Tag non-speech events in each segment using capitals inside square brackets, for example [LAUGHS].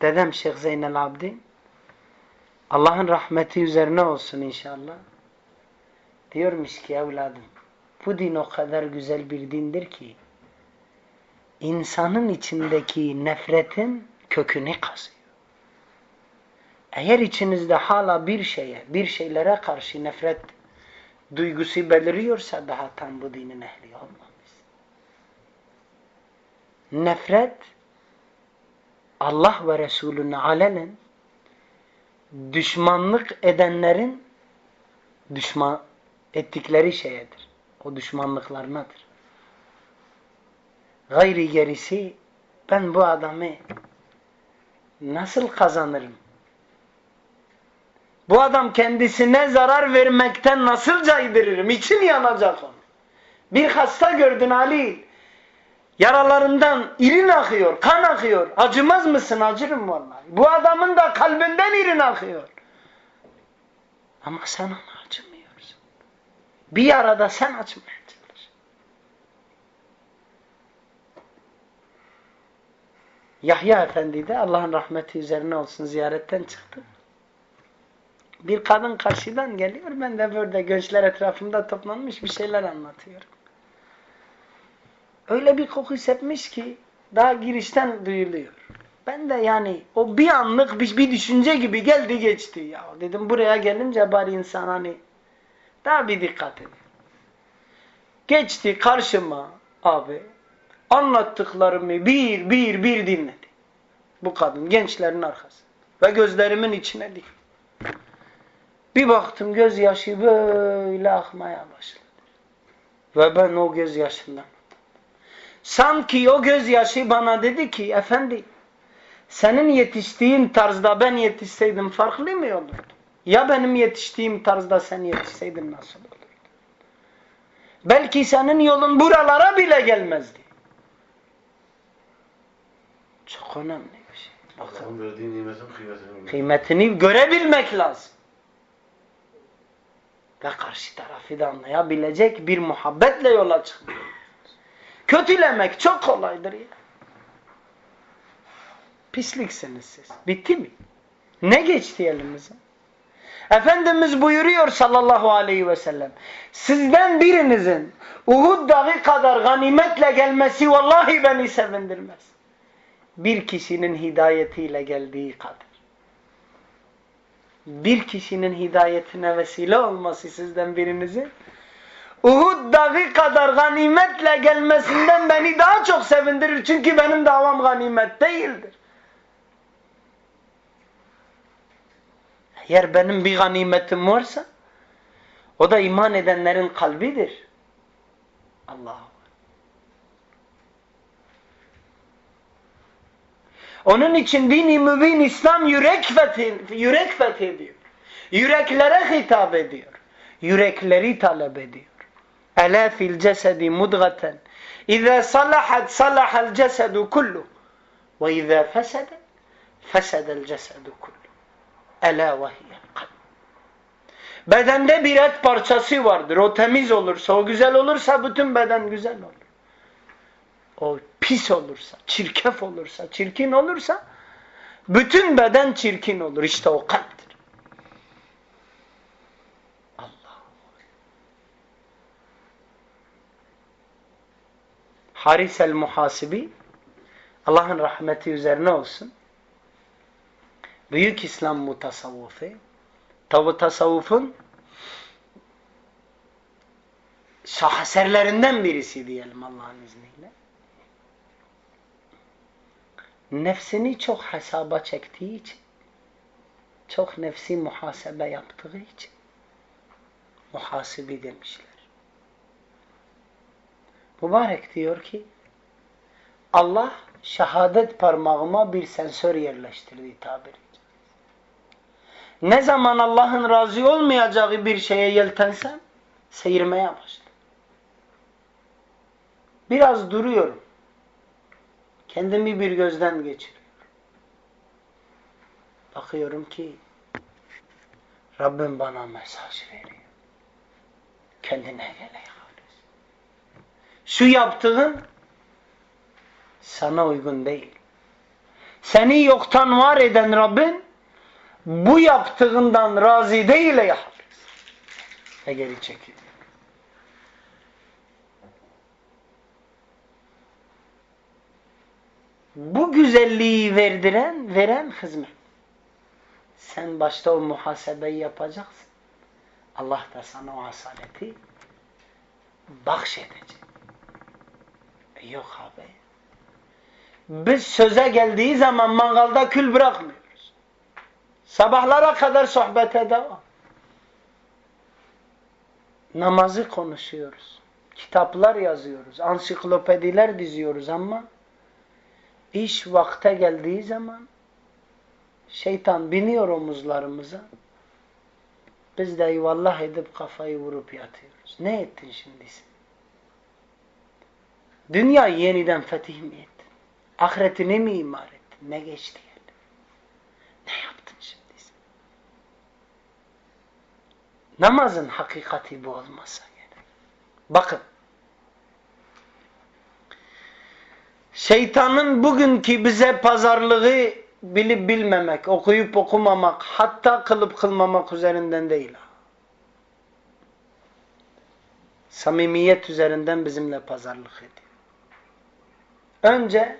dedem Şeyh Zeynel Abidin Allah'ın rahmeti üzerine olsun inşallah. Diyormuş ki evladım bu din o kadar güzel bir dindir ki insanın içindeki nefretin kökünü kazıyor. Eğer içinizde hala bir şeye, bir şeylere karşı nefret duygusu beliriyorsa daha tam bu dinin ehli olmamış. Nefret Allah ve Resulüne alenen düşmanlık edenlerin düşman ettikleri şeyedir. O düşmanlıklarınadır. Gayri gerisi ben bu adamı nasıl kazanırım? Bu adam kendisine zarar vermekten nasıl caydırırım? İçin yanacak onu. Bir hasta gördün Ali. Yaralarından irin akıyor, kan akıyor. Acımaz mısın? Acırım vallahi. Bu adamın da kalbinden irin akıyor. Ama sen ona acımıyorsun. Bir arada sen çalış. Yahya Efendi de Allah'ın rahmeti üzerine olsun ziyaretten çıktı. Bir kadın karşıdan geliyor. Ben de böyle gençler etrafımda toplanmış bir şeyler anlatıyorum. Öyle bir koku hissetmiş ki daha girişten duyuluyor. Ben de yani o bir anlık bir, bir düşünce gibi geldi geçti ya. Dedim buraya gelince bari insan hani daha bir dikkat edin. Geçti karşıma abi. Anlattıklarımı bir bir bir dinledi. Bu kadın gençlerin arkası. Ve gözlerimin içine dik. Bir baktım gözyaşı böyle akmaya başladı. Ve ben o gözyaşından Sanki o gözyaşı bana dedi ki efendi senin yetiştiğin tarzda ben yetişseydim farklı mı olurdu? Ya benim yetiştiğim tarzda sen yetişseydin nasıl olurdu? Belki senin yolun buralara bile gelmezdi. Çok önemli bir şey. Bakın. Verdiği nimetin kıymetini. Kıymetini görebilmek lazım. Ve karşı tarafı da anlayabilecek bir muhabbetle yola çıkmak. Kötülemek çok kolaydır ya. Pisliksiniz siz. Bitti mi? Ne geçti elimize? Efendimiz buyuruyor sallallahu aleyhi ve sellem. Sizden birinizin Uhud dağı kadar ganimetle gelmesi vallahi beni sevindirmez. Bir kişinin hidayetiyle geldiği kadar. Bir kişinin hidayetine vesile olması sizden birinizin Uhud dağı kadar ganimetle gelmesinden beni daha çok sevindirir. Çünkü benim davam ganimet değildir. Eğer benim bir ganimetim varsa o da iman edenlerin kalbidir. Allah. Onun için dini mübin İslam yürek fethi, yürek fethediyor. Yüreklere hitap ediyor. Yürekleri talep ediyor. Ela fil cesedi mudgaten. İza salahat salahal cesedu kullu. Ve iza fesede fesedel cesedu kullu. Ela ve hiyel kalb. Bedende bir et parçası vardır. O temiz olursa, o güzel olursa bütün beden güzel olur. O pis olursa, çirkef olursa, çirkin olursa bütün beden çirkin olur. İşte o kalptir. Haris el-Muhasibi Allah'ın rahmeti üzerine olsun. Büyük İslam mutasavvufu. Tabi tasavvufun şaheserlerinden birisi diyelim Allah'ın izniyle. Nefsini çok hesaba çektiği için, çok nefsi muhasebe yaptığı için muhasibi demişler. Mübarek diyor ki Allah şehadet parmağıma bir sensör yerleştirdi tabiri. Ne zaman Allah'ın razı olmayacağı bir şeye yeltensem seyirmeye başladım. Biraz duruyorum. Kendimi bir gözden geçiriyorum. Bakıyorum ki Rabbim bana mesaj veriyor. Kendine gel halis. Şu yaptığın sana uygun değil. Seni yoktan var eden Rabbin bu yaptığından razı değil ya Hafiz. Ve geri çekiliyor. Bu güzelliği verdiren, veren hizmet. Sen başta o muhasebeyi yapacaksın. Allah da sana o asaleti bahşedecek. Yok abi. Biz söze geldiği zaman mangalda kül bırakmıyoruz. Sabahlara kadar sohbete devam. Namazı konuşuyoruz. Kitaplar yazıyoruz. Ansiklopediler diziyoruz ama iş vakte geldiği zaman şeytan biniyor omuzlarımıza. Biz de eyvallah edip kafayı vurup yatıyoruz. Ne ettin şimdi sen? Dünyayı yeniden fetih mi ettin? Ahiretini mi imar ettin? Ne geçti yani? Ne yaptın şimdi sen? Namazın hakikati bu olmasa gerek. Bakın. Şeytanın bugünkü bize pazarlığı bilip bilmemek, okuyup okumamak, hatta kılıp kılmamak üzerinden değil. Samimiyet üzerinden bizimle pazarlık ediyor. Önce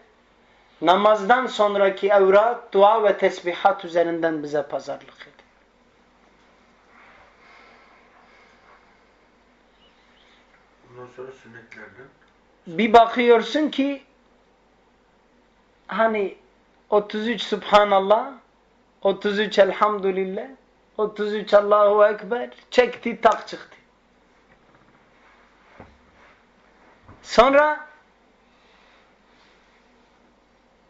namazdan sonraki evrat, dua ve tesbihat üzerinden bize pazarlık ediyor. Ondan sonra sünnetlerden. Bir bakıyorsun ki hani 33 Subhanallah, 33 Elhamdülillah, 33 Allahu Ekber çekti tak çıktı. Sonra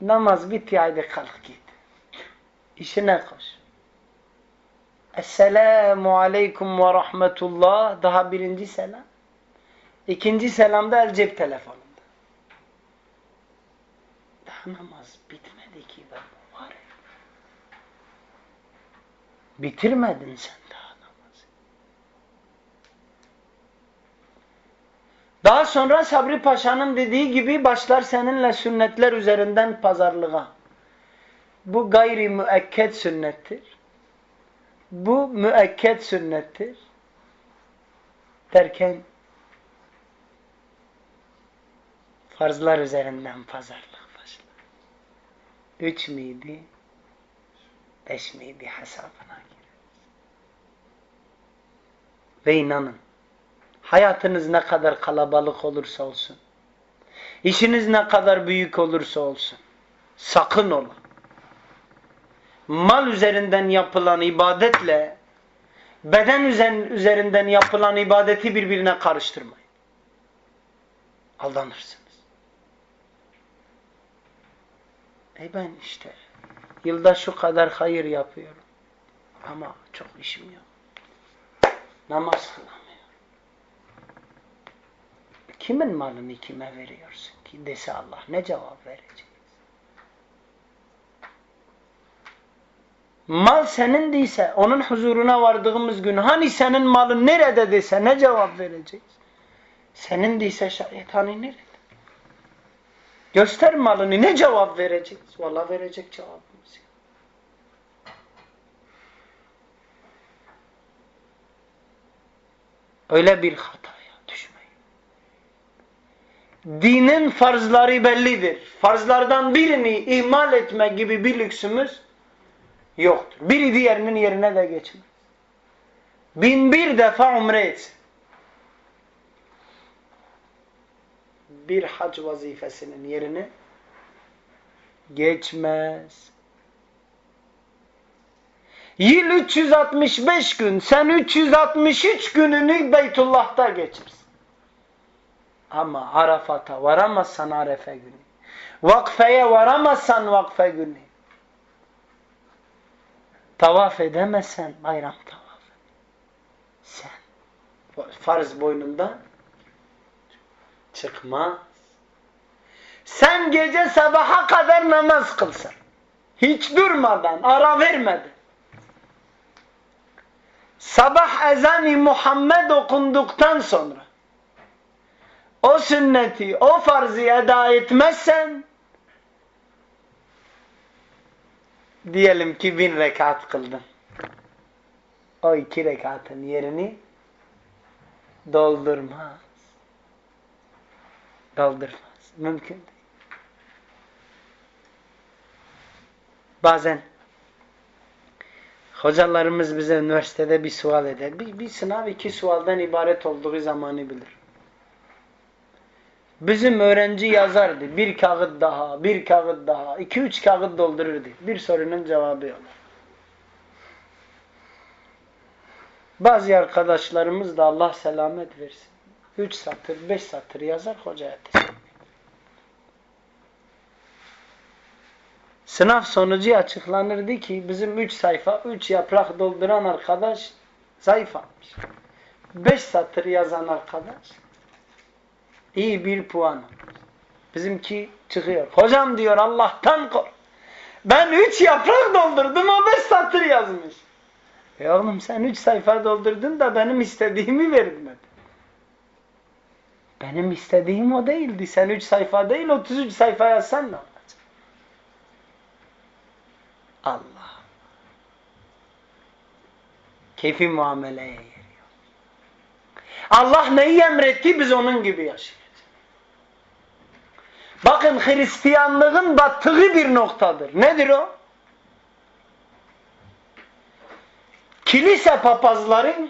namaz bitti haydi kalk git. İşine koş. Esselamu Aleyküm ve Rahmetullah daha birinci selam. İkinci selamda el cep telefonunda. Daha namaz bitmedi ki ben ya. Bitirmedin sen daha namazı. Daha sonra Sabri Paşa'nın dediği gibi başlar seninle sünnetler üzerinden pazarlığa. Bu gayri müekket sünnettir. Bu müekket sünnettir. Derken farzlar üzerinden pazarlık başlar. Üç miydi? Beş miydi hesabına gireriz. Ve inanın, hayatınız ne kadar kalabalık olursa olsun, işiniz ne kadar büyük olursa olsun, sakın ola. Mal üzerinden yapılan ibadetle, beden üzerinden yapılan ibadeti birbirine karıştırmayın. Aldanırsınız. E ben işte yılda şu kadar hayır yapıyorum. Ama çok işim yok. Namaz kılamıyorum. Kimin malını kime veriyorsun ki dese Allah ne cevap verecek? Mal senin değilse onun huzuruna vardığımız gün hani senin malın nerede dese ne cevap vereceğiz? Senin değilse şayet hani nerede? Göster malını ne cevap vereceğiz? Vallahi verecek cevabımız yok. Öyle bir düşmeyin. Dinin farzları bellidir. Farzlardan birini ihmal etme gibi bir lüksümüz yoktur. Biri diğerinin yerine de geçmez. Bin bir defa umre etsin. bir hac vazifesinin yerine geçmez. Yıl 365 gün, sen 363 gününü Beytullah'ta geçirsin. Ama Arafat'a varamazsan Arefe günü, vakfeye varamazsan vakfe günü, tavaf edemezsen bayram tavaf Sen farz boynunda çıkmaz. Sen gece sabaha kadar namaz kılsan. Hiç durmadan, ara vermeden. Sabah ezanı Muhammed okunduktan sonra o sünneti, o farzı eda etmezsen Diyelim ki bin rekat kıldın. O iki rekatın yerini doldurmaz. Doldurmaz. Mümkün değil. Bazen hocalarımız bize üniversitede bir sual eder. Bir, bir sınav iki sualdan ibaret olduğu zamanı bilir. Bizim öğrenci yazardı. Bir kağıt daha, bir kağıt daha, iki üç kağıt doldururdu. Bir sorunun cevabı yok. Bazı arkadaşlarımız da Allah selamet versin. Üç satır, beş satır yazar hocaya. Sınav sonucu açıklanırdı ki bizim üç sayfa, üç yaprak dolduran arkadaş zayıf almış. Beş satır yazan arkadaş iyi bir puan. Bizimki çıkıyor. Hocam diyor Allah'tan kork. Ben üç yaprak doldurdum o beş satır yazmış. E oğlum sen üç sayfa doldurdun da benim istediğimi vermedin. Benim istediğim o değildi. Sen üç sayfa değil 33 sayfa yazsan ne olacak? Allah. Keyfi muameleye yok. Allah neyi emretti biz onun gibi yaşayacağız. Bakın Hristiyanlığın battığı bir noktadır. Nedir o? Kilise papazları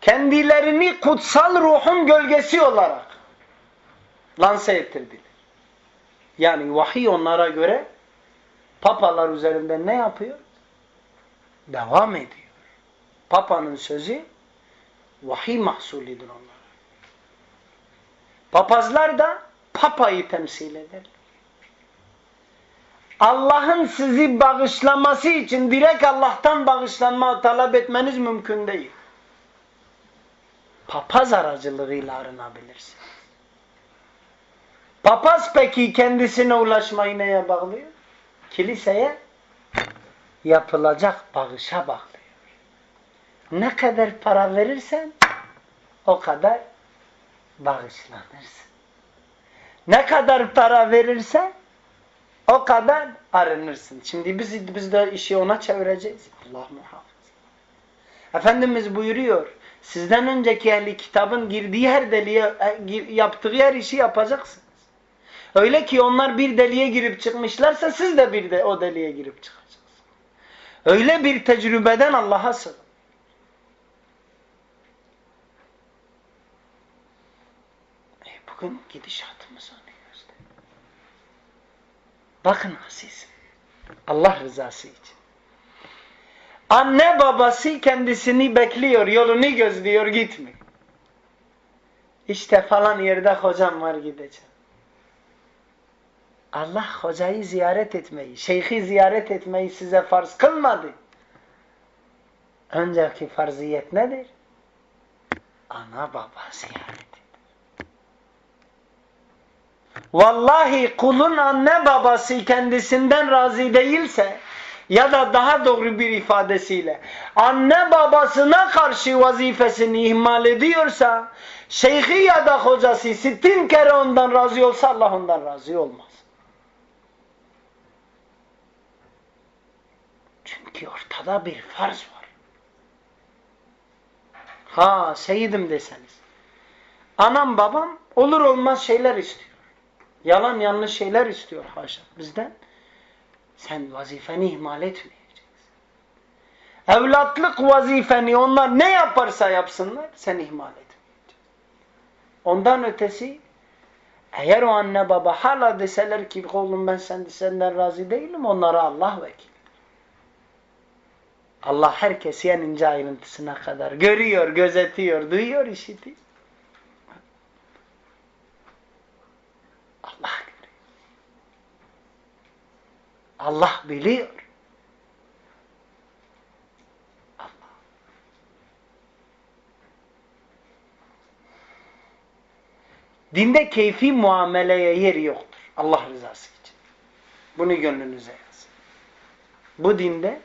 kendilerini kutsal ruhun gölgesi olarak lanse ettirdiler. Yani vahiy onlara göre papalar üzerinde ne yapıyor? Devam ediyor. Papanın sözü vahiy mahsulidir onlara. Papazlar da papayı temsil eder. Allah'ın sizi bağışlaması için direkt Allah'tan bağışlanma talep etmeniz mümkün değil. Papaz aracılığıyla arınabilirsin. Papaz peki kendisine ulaşmayı neye bağlıyor? Kiliseye yapılacak bağışa bağlıyor. Ne kadar para verirsen o kadar bağışlanırsın. Ne kadar para verirsen o kadar arınırsın. Şimdi biz, biz de işi ona çevireceğiz. Allah muhafaza. Efendimiz buyuruyor. Sizden önceki ehli kitabın girdiği her deliğe, yaptığı her işi yapacaksınız. Öyle ki onlar bir deliğe girip çıkmışlarsa siz de bir de o deliğe girip çıkacaksınız. Öyle bir tecrübeden Allah'a sığın. Bugün gidişatımız onu gösteriyor. Bakın aziz. Allah rızası için. Anne babası kendisini bekliyor, yolunu gözlüyor, gitmiyor. İşte falan yerde hocam var gideceğim. Allah hocayı ziyaret etmeyi, şeyhi ziyaret etmeyi size farz kılmadı. Önceki farziyet nedir? Ana baba ziyareti. Vallahi kulun anne babası kendisinden razı değilse ya da daha doğru bir ifadesiyle anne babasına karşı vazifesini ihmal ediyorsa şeyhi ya da hocası sittin kere ondan razı olsa Allah ondan razı olmaz. Çünkü ortada bir farz var. Ha seyidim deseniz. Anam babam olur olmaz şeyler istiyor. Yalan yanlış şeyler istiyor haşa bizden. Sen vazifeni ihmal etmeyeceksin. Evlatlık vazifeni onlar ne yaparsa yapsınlar sen ihmal etmeyeceksin. Ondan ötesi eğer o anne baba hala deseler ki oğlum ben sen, senden razı değilim onlara Allah vekil. Allah herkesi en ince ayrıntısına kadar görüyor, gözetiyor, duyuyor, işitiyor. Allah görüyor. Allah biliyor. Dinde keyfi muameleye yer yoktur. Allah rızası için. Bunu gönlünüze yazın. Bu dinde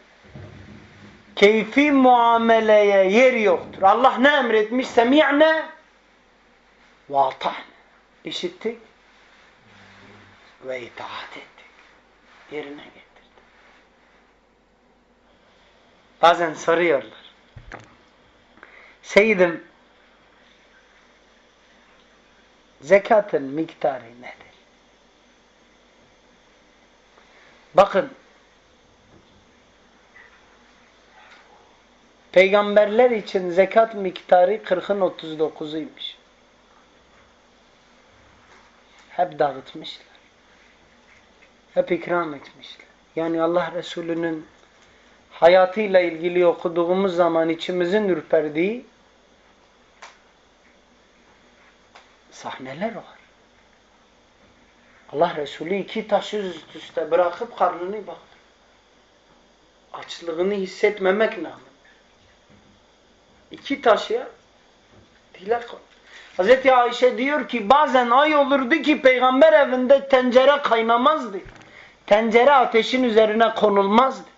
keyfi muameleye yer yoktur. Allah ne emretmiş? Semi'ne ve ata'ne. İşittik ve itaat ettik. Yerine getirdi. Bazen soruyorlar. Seyyidim zekatın miktarı nedir? Bakın Peygamberler için zekat miktarı 40'ın 39'uymuş. Hep dağıtmışlar. Hep ikram etmişler. Yani Allah Resulü'nün hayatıyla ilgili okuduğumuz zaman içimizin ürperdiği sahneler var. Allah Resulü iki taşı üst üste bırakıp karnını baktı. Açlığını hissetmemek namı. İki taşıya dile koy. Hz. Ayşe diyor ki bazen ay olurdu ki peygamber evinde tencere kaynamazdı. Tencere ateşin üzerine konulmazdı.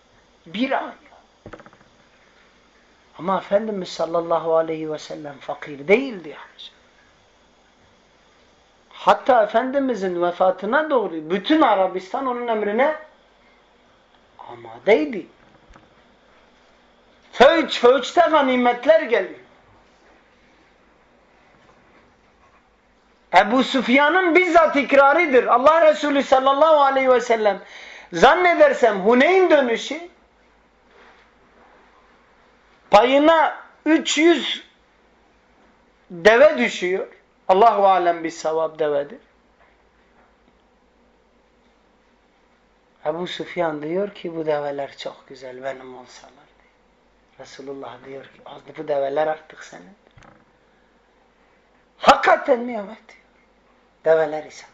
Bir ay. Ama Efendimiz sallallahu aleyhi ve sellem fakir değildi. Yani. Hatta Efendimizin vefatına doğru bütün Arabistan onun emrine amadeydi. Föğüç föğüçte ganimetler geliyor. Ebu Süfyan'ın bizzat ikrarıdır. Allah Resulü sallallahu aleyhi ve sellem zannedersem Huneyn dönüşü payına 300 deve düşüyor. Allahu alem bir sevap devedir. Ebu Süfyan diyor ki bu develer çok güzel benim olsalar. Diyor. Resulullah diyor ki bu develer artık senin. Hakikaten mi evet diyor. Develer ise.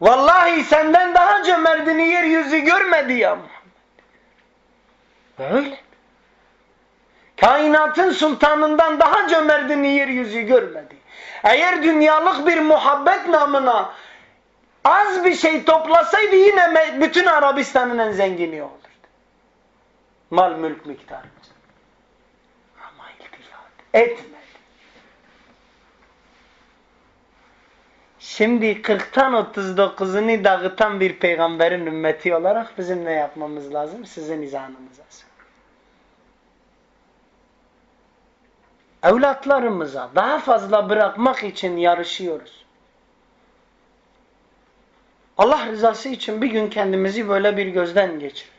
Vallahi senden daha cömertini yeryüzü görmedi ya Muhammed. Öyle. Kainatın sultanından daha cömertini yeryüzü görmedi. Eğer dünyalık bir muhabbet namına az bir şey toplasaydı yine bütün Arabistan'ın en zengini olurdu. Mal mülk miktarı. Ama iltifat etmedi. Şimdi 40'tan 39'unu dağıtan bir peygamberin ümmeti olarak bizim ne yapmamız lazım? Sizin izanınıza. Evlatlarımıza daha fazla bırakmak için yarışıyoruz. Allah rızası için bir gün kendimizi böyle bir gözden geçirelim.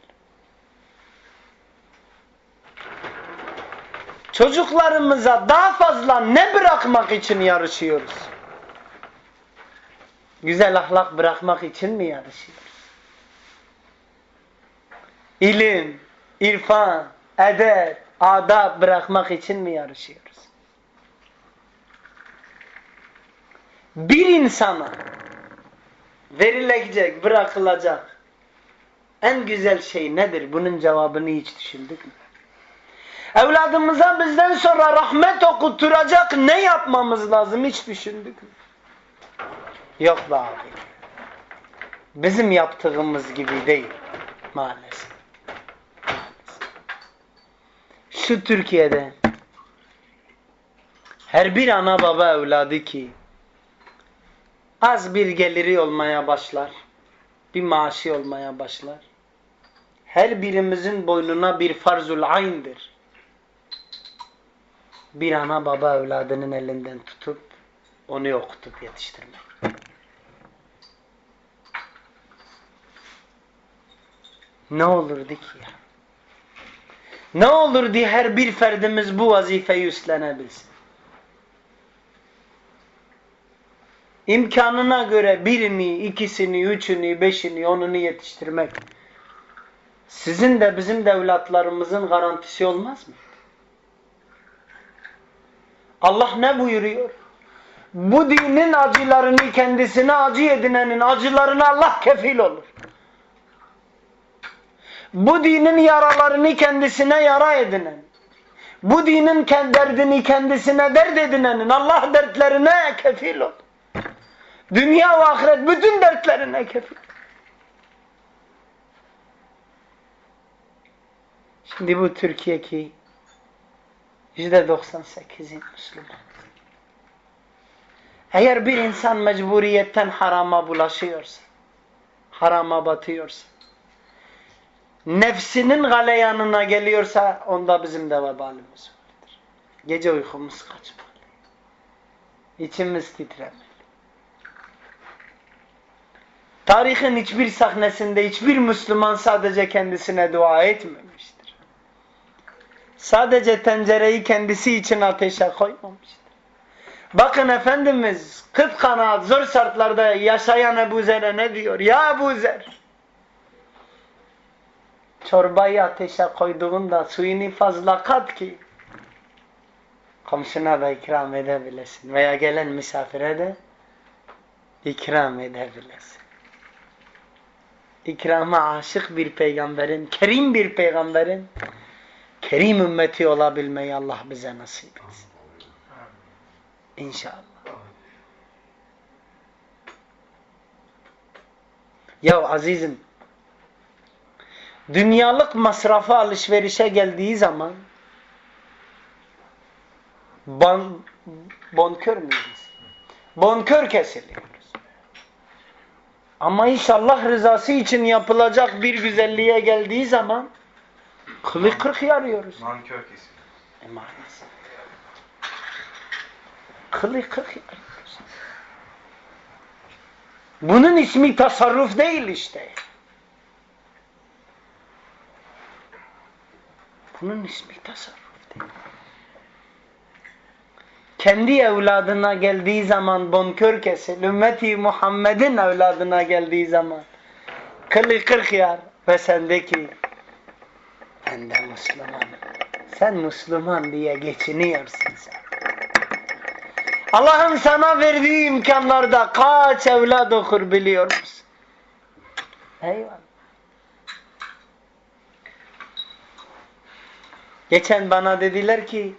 Çocuklarımıza daha fazla ne bırakmak için yarışıyoruz? Güzel ahlak bırakmak için mi yarışıyoruz? İlim, irfan, edep, adab bırakmak için mi yarışıyoruz? Bir insana verilecek, bırakılacak en güzel şey nedir? Bunun cevabını hiç düşündük mü? Evladımıza bizden sonra rahmet okutturacak ne yapmamız lazım hiç düşündük mü? Yok be abi. Bizim yaptığımız gibi değil maalesef. Şu Türkiye'de her bir ana baba evladı ki az bir geliri olmaya başlar, bir maaşı olmaya başlar. Her birimizin boynuna bir farzul ayn'dir. Bir ana baba evladının elinden tutup onu okutup yetiştirmek. Ne olurdu ki ya? Ne olurdu her bir ferdimiz bu vazifeyi üstlenebilsin? İmkanına göre birini, ikisini, üçünü, beşini, onunu yetiştirmek sizin de bizim de evlatlarımızın garantisi olmaz mı? Allah ne buyuruyor? Bu dinin acılarını kendisine acı edinenin acılarına Allah kefil olur. Bu dinin yaralarını kendisine yara edinen, bu dinin derdini kendisine dert edinenin Allah dertlerine kefil olur. Dünya ve ahiret bütün dertlerine kefil. Şimdi bu Türkiye ki yüzde 98'i Müslüman. Eğer bir insan mecburiyetten harama bulaşıyorsa, harama batıyorsa, nefsinin galeyanına geliyorsa onda bizim de vebalimiz vardır. Gece uykumuz kaçmalı. İçimiz titremeli. Tarihin hiçbir sahnesinde hiçbir Müslüman sadece kendisine dua etmemiştir. Sadece tencereyi kendisi için ateşe koymamıştır. Bakın Efendimiz kıt kanaat zor şartlarda yaşayan Ebu Zer'e ne diyor? Ya Ebu Zer çorbayı ateşe koyduğunda suyunu fazla kat ki komşuna da ikram edebilesin veya gelen misafire de ikram edebilesin. İkrama aşık bir peygamberin, kerim bir peygamberin kerim ümmeti olabilmeyi Allah bize nasip etsin. İnşallah. Ya azizim dünyalık masrafa alışverişe geldiği zaman bon, bonkör müyüz? Bonkör kesiliyoruz. Ama inşallah rızası için yapılacak bir güzelliğe geldiği zaman kılı kırk yarıyoruz. Nankör kesin. E maalesef. Kılı kırk yarıyoruz. Bunun ismi tasarruf değil işte. Bunun ismi tasarruf değil. Kendi evladına geldiği zaman bonkör kesil, ümmeti Muhammed'in evladına geldiği zaman kılı kırk yar ve sendeki ben de Müslümanım. Sen Müslüman diye geçiniyorsun sen. Allah'ın sana verdiği imkanlarda kaç evlat okur biliyor musun? Eyvallah. Geçen bana dediler ki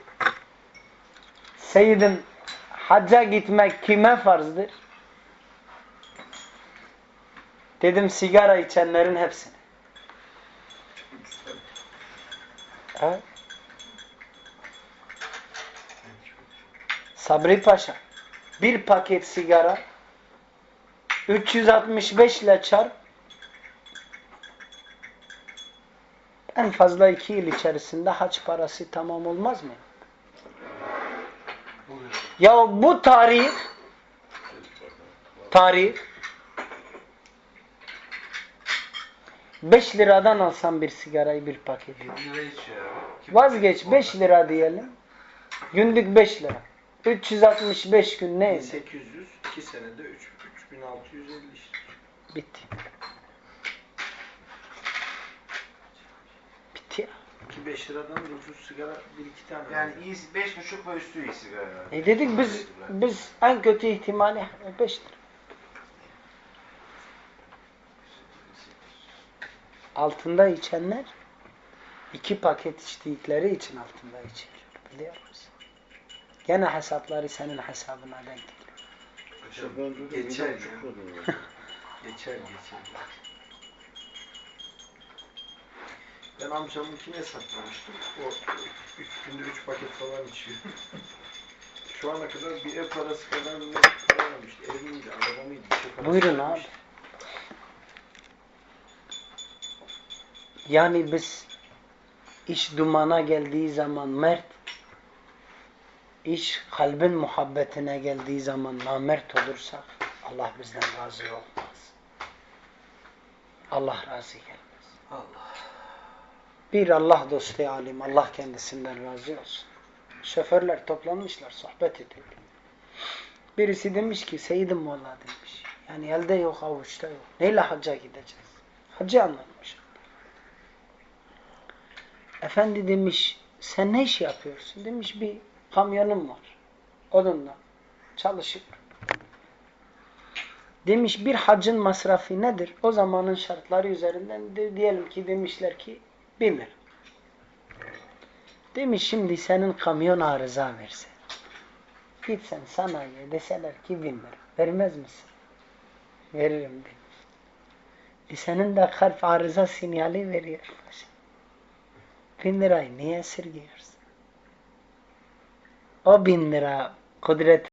Seyyidim hacca gitmek kime farzdır? Dedim sigara içenlerin hepsine. Evet. Sabri Paşa bir paket sigara 365 ile çarp en fazla iki yıl içerisinde haç parası tamam olmaz mı? Ya bu tarih tarih 5 liradan alsam bir sigarayı bir abi. Vazgeç 5 lira diyelim. Günlük 5 lira. 365 gün neyse. 1800, 2 senede 3, 3650 işte. Bitti. Bitti ya. 2 5 liradan da ucuz sigara 1 2 tane. Yani beş buçuk ve üstü iyi sigara. E dedik biz biz en kötü ihtimali 5 lira. Altında içenler iki paket içtikleri için altında içiyor. Biliyor musun? Gene hesapları senin hesabına denk geliyor. [LAUGHS] Geçer. Geçer geçer. Ben amcamınkini hesaplamıştım. O 3 günde 3 paket falan içiyor. Şu ana kadar bir ev parası kadar ne para vermişti. Ev miydi, araba mıydı? Bir şey Buyurun abi. Yani biz iş dumana geldiği zaman mert, iş kalbin muhabbetine geldiği zaman namert olursak Allah bizden razı olmaz. Allah razı gelmez. Allah. Bir Allah dostu alim, Allah kendisinden razı olsun. Şoförler toplanmışlar, sohbet ediyor. Birisi demiş ki, Seyyidim valla demiş. Yani elde yok, avuçta yok. Neyle hacca gideceğiz? Hacı anlatmış. Efendi demiş, sen ne iş yapıyorsun? Demiş, bir kamyonum var. Onunla çalışıyor. Demiş, bir hacın masrafı nedir? O zamanın şartları üzerinden de, diyelim ki demişler ki, lira. Demiş, şimdi senin kamyon arıza verse. Gitsen sanayiye deseler ki bin. Vermez misin? Veririm demiş. E senin de kalp arıza sinyali veriyor. Bin lirayı niye esirgiyorsun? O bin lira kudret